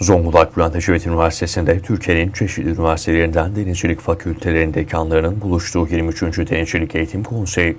Zonguldak Bülent Ecevit Üniversitesi'nde Türkiye'nin çeşitli üniversitelerinden denizcilik fakültelerinin dekanlarının buluştuğu 23. Denizcilik Eğitim Konseyi,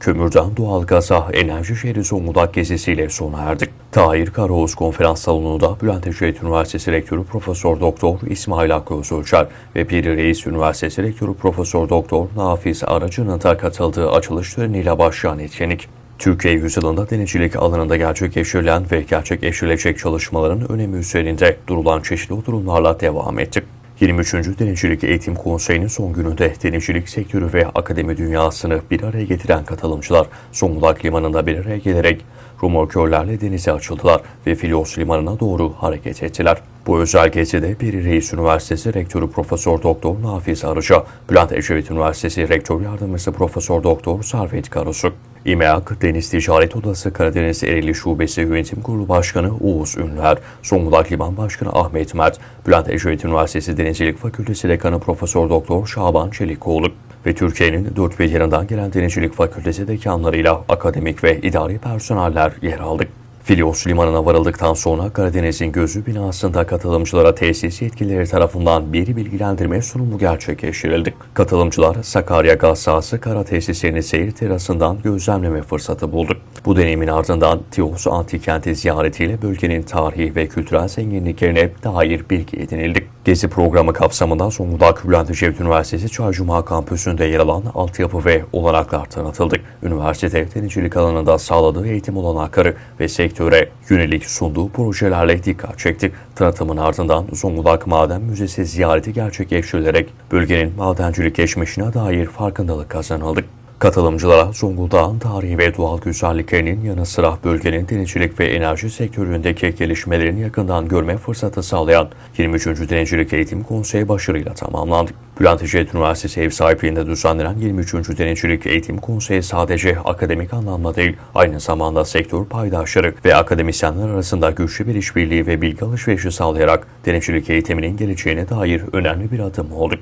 kömürden doğalgaza enerji şehri Zonguldak gezisiyle sona erdi. Tahir Karaoğuz Konferans Salonu'nda Bülent Ecevit Üniversitesi Rektörü Profesör Doktor İsmail Hakkı Özölçer ve Piri Reis Üniversitesi Rektörü Profesör Doktor Nafiz Aracı'nın da katıldığı açılış töreniyle başlayan etkinlik. Türkiye yüzyılında denizcilik alanında gerçekleştirilen ve gerçekleştirilecek çalışmaların önemi üzerinde durulan çeşitli oturumlarla devam etti. 23. Denizcilik Eğitim Konseyi'nin son gününde denizcilik sektörü ve akademi dünyasını bir araya getiren katılımcılar Zonguldak Limanı'nda bir araya gelerek romorkörlerle denize açıldılar ve Filos Limanı'na doğru hareket ettiler. Bu özel gezide Piri Reis Üniversitesi Rektörü Profesör Doktor Nafiz Arıca, Bülent Ecevit Üniversitesi Rektör Yardımcısı Profesör Doktor Servet Karasu, İMEAK Deniz Ticaret Odası Karadeniz Ereğli Şubesi Yönetim Kurulu Başkanı Oğuz Ünlüer, Zonguldak Liman Başkanı Ahmet Mert, Bülent Ecevit Üniversitesi Denizcilik Fakültesi Dekanı Profesör Doktor Şaban Çelikoğlu ve Türkiye'nin dört bir yanından gelen Denizcilik Fakültesi dekanlarıyla akademik ve idari personeller yer aldı. Filos Limanı'na varıldıktan sonra Karadeniz'in gözü binasında katılımcılara tesis yetkilileri tarafından bir bilgilendirme sunumu gerçekleştirildi. Katılımcılar Sakarya Gaz Sahası Kara Tesislerini seyir terasından gözlemleme fırsatı buldu. Bu deneyimin ardından Tios Antikenti ziyaretiyle bölgenin tarihi ve kültürel zenginliklerine dair bilgi edinildi. Gezi programı kapsamında Zonguldak Bülent Ecevit Üniversitesi Çaycuma kampüsünde yer alan altyapı ve olanaklar tanıtıldı. Üniversite denizcilik alanında sağladığı eğitim olanakları ve sektöre yönelik sunduğu projelerle dikkat çekti. Tanıtımın ardından Zonguldak Maden Müzesi ziyareti gerçekleştirilerek bölgenin madencilik geçmişine dair farkındalık kazanıldı. Katılımcılara Zonguldak'ın tarihi ve doğal güzelliklerinin yanı sıra bölgenin denizcilik ve enerji sektöründeki gelişmelerini yakından görme fırsatı sağlayan 23. Denizcilik Eğitim Konseyi başarıyla tamamlandı. Bülent Ecevit Üniversitesi ev sahipliğinde düzenlenen 23. Denizcilik Eğitim Konseyi sadece akademik anlamda değil, aynı zamanda sektör paydaşları ve akademisyenler arasında güçlü bir işbirliği ve bilgi alışverişi sağlayarak denizcilik eğitiminin geleceğine dair önemli bir adım oldu.